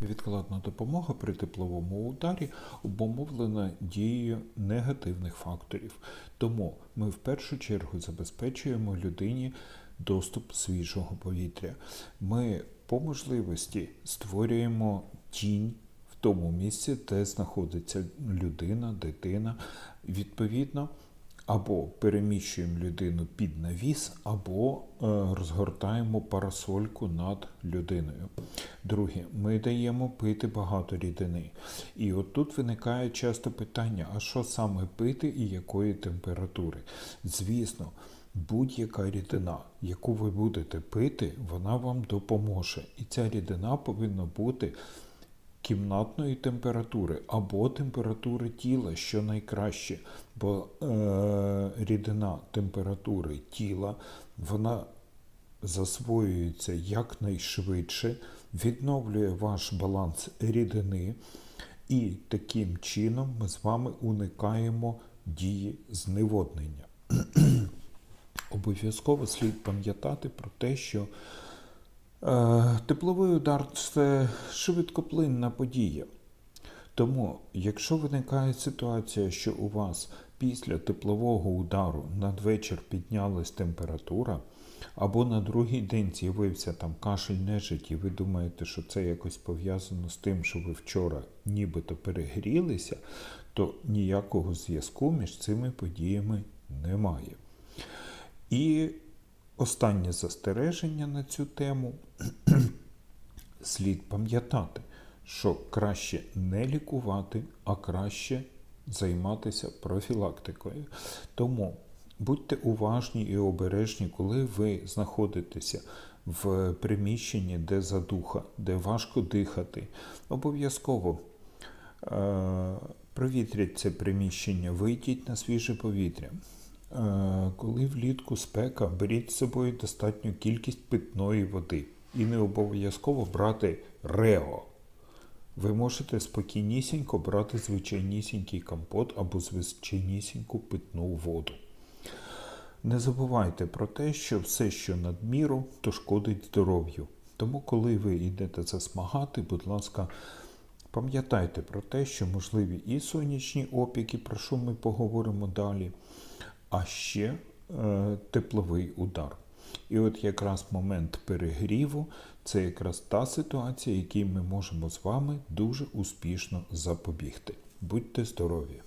Невідкладна допомога при тепловому ударі обумовлена дією негативних факторів. Тому ми в першу чергу забезпечуємо людині доступ свіжого повітря. Ми по можливості створюємо тінь в тому місці, де знаходиться людина, дитина. Відповідно, або переміщуємо людину під навіс, або е, розгортаємо парасольку над людиною. Друге, ми даємо пити багато рідини. І от тут виникає часто питання: а що саме пити і якої температури? Звісно, будь-яка рідина, яку ви будете пити, вона вам допоможе. І ця рідина повинна бути кімнатної температури або температури тіла, що найкраще, бо е, рідина температури тіла вона засвоюється якнайшвидше, відновлює ваш баланс рідини, і таким чином ми з вами уникаємо дії зневоднення. Обов'язково слід пам'ятати про те, що Тепловий удар це швидкоплинна подія. Тому, якщо виникає ситуація, що у вас після теплового удару надвечір піднялась температура, або на другий день з'явився там кашель нежить, і ви думаєте, що це якось пов'язано з тим, що ви вчора нібито перегрілися, то ніякого зв'язку між цими подіями немає. І Останнє застереження на цю тему слід пам'ятати, що краще не лікувати, а краще займатися профілактикою. Тому будьте уважні і обережні, коли ви знаходитеся в приміщенні, де задуха, де важко дихати. Обов'язково е- провітрять це приміщення, вийдіть на свіже повітря. Е, Коли влітку спека, беріть з собою достатню кількість питної води і не обов'язково брати рео. Ви можете спокійнісінько брати звичайнісінький компот або звичайнісіньку питну воду. Не забувайте про те, що все, що надміру, то шкодить здоров'ю. Тому, коли ви йдете засмагати, будь ласка, пам'ятайте про те, що можливі і сонячні опіки, про що ми поговоримо далі а ще е, тепловий удар. І от якраз момент перегріву це якраз та ситуація, якій ми можемо з вами дуже успішно запобігти. Будьте здорові!